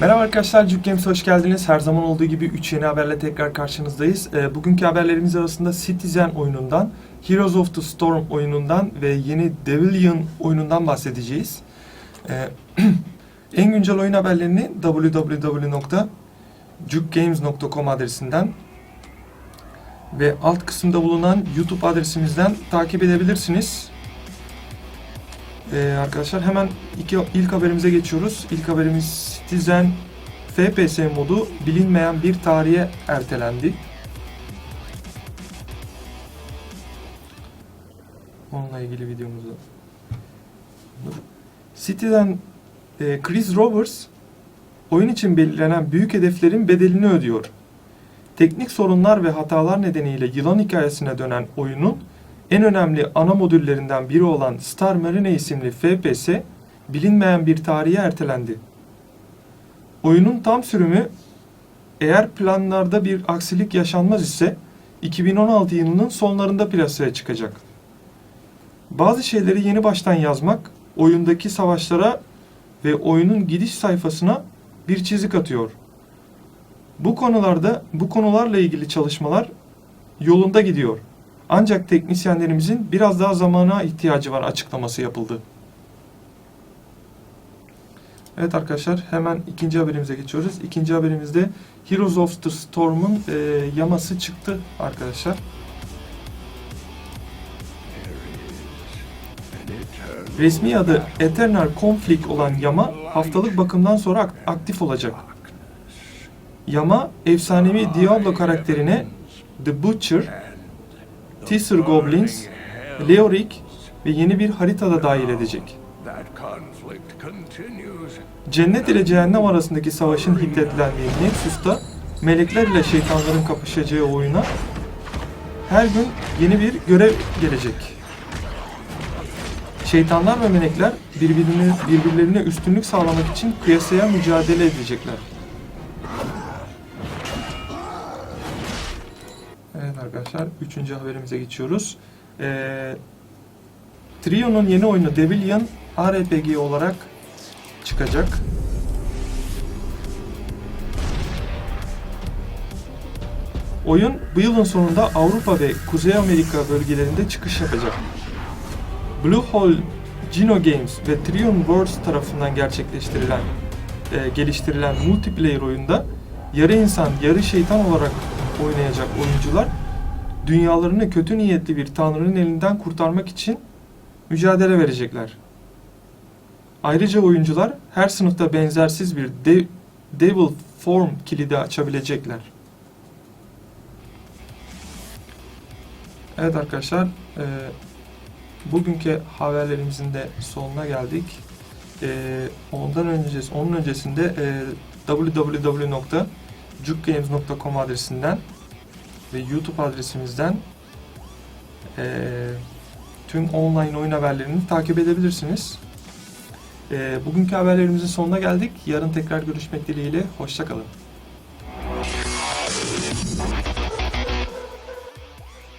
Merhaba arkadaşlar, Cuk Games hoş geldiniz. Her zaman olduğu gibi 3 yeni haberle tekrar karşınızdayız. Ee, bugünkü haberlerimiz arasında Citizen oyunundan, Heroes of the Storm oyunundan ve yeni Devilian oyunundan bahsedeceğiz. Ee, en güncel oyun haberlerini www.cukgames.com adresinden ve alt kısımda bulunan YouTube adresimizden takip edebilirsiniz. Ee, arkadaşlar hemen iki, ilk haberimize geçiyoruz. İlk haberimiz Citizen FPS modu bilinmeyen bir tarihe ertelendi. Onunla ilgili videomuzu. Dur. Citizen e, Chris Roberts oyun için belirlenen büyük hedeflerin bedelini ödüyor. Teknik sorunlar ve hatalar nedeniyle yılan hikayesine dönen oyunun en önemli ana modüllerinden biri olan Star Marine isimli FPS bilinmeyen bir tarihe ertelendi. Oyunun tam sürümü eğer planlarda bir aksilik yaşanmaz ise 2016 yılının sonlarında piyasaya çıkacak. Bazı şeyleri yeni baştan yazmak oyundaki savaşlara ve oyunun gidiş sayfasına bir çizik atıyor. Bu konularda bu konularla ilgili çalışmalar yolunda gidiyor. Ancak teknisyenlerimizin biraz daha zamana ihtiyacı var açıklaması yapıldı. Evet arkadaşlar hemen ikinci haberimize geçiyoruz. İkinci haberimizde Heroes of the Storm'un e, yaması çıktı arkadaşlar. Resmi adı Eternal Conflict olan yama haftalık bakımdan sonra ak- aktif olacak. Yama efsanevi Diablo karakterine The Butcher, Tisser Goblins, Leoric ve yeni bir haritada dahil edecek. Cennet ile cehennem arasındaki savaşın hiddetlendiği Nexus'ta melekler ile şeytanların kapışacağı oyuna her gün yeni bir görev gelecek. Şeytanlar ve melekler birbirine, birbirlerine üstünlük sağlamak için kıyasaya mücadele edecekler. Evet arkadaşlar, üçüncü haberimize geçiyoruz. Ee, Trio'nun yeni oyunu Devilian RPG olarak çıkacak. Oyun bu yılın sonunda Avrupa ve Kuzey Amerika bölgelerinde çıkış yapacak. Bluehole Gino Games ve Trion Worlds tarafından gerçekleştirilen, e, geliştirilen multiplayer oyunda yarı insan, yarı şeytan olarak oynayacak oyuncular dünyalarını kötü niyetli bir tanrının elinden kurtarmak için mücadele verecekler. Ayrıca oyuncular her sınıfta benzersiz bir de- Devil Form kilidi açabilecekler. Evet arkadaşlar, e, bugünkü haberlerimizin de sonuna geldik. E, ondan öncesi, onun öncesinde e, www.cukgames.com adresinden ve YouTube adresimizden e, tüm online oyun haberlerini takip edebilirsiniz. E, bugünkü haberlerimizin sonuna geldik. Yarın tekrar görüşmek dileğiyle. Hoşçakalın.